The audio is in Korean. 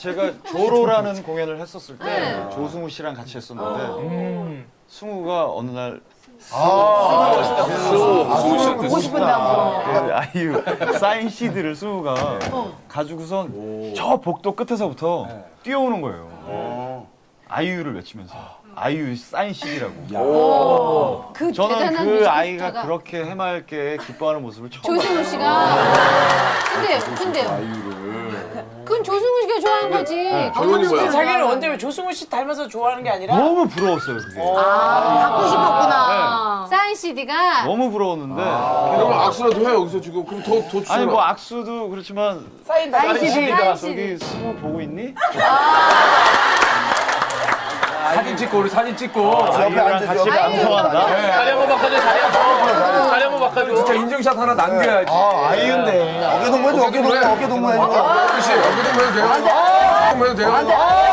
제가 조로라는 공연을 했었을 때 네. 조승우 씨랑 같이 했었는데 음. 승우가 어느 날 보고 싶은다고. 그 아이유 사인 CD를 승우가 가지고선 저 복도 끝에서부터 뛰어오는 거예요. 아이유를 외치면서. 아이유 사인 CD라고. 그 저는 대단한 그 뮤지컬 아이가 스타가. 그렇게 해맑게 기뻐하는 모습을 처음 조승우 씨가. 근데 근데 그건 조승우 씨가 좋아한 거지. 결론이 뭐야? 강원도 자기는 씨가. 언제 왜 조승우 씨 닮아서 좋아하는 게 아니라 너무 부러웠어요 그게. 갖고 싶었구나. 사인 CD가 너무 부러웠는데 그러면 악수라도 해 여기서 지금 그럼 더더 추천하 아니 뭐 악수도 그렇지만 사인 CD. 야 사인 CD. 저기 승우 보고 있니? 사진 찍고 우리 사진 찍고 아이유랑 같이 방송한다. 다리 한번 바꿔줘 다리 한번 인증샷 하나 남겨야지 아이유인데. 어깨 동무해줘 어깨 동무 어깨 동무해줘 그렇지 여기도 해도 돼요? 어깨 동무 해도 돼요?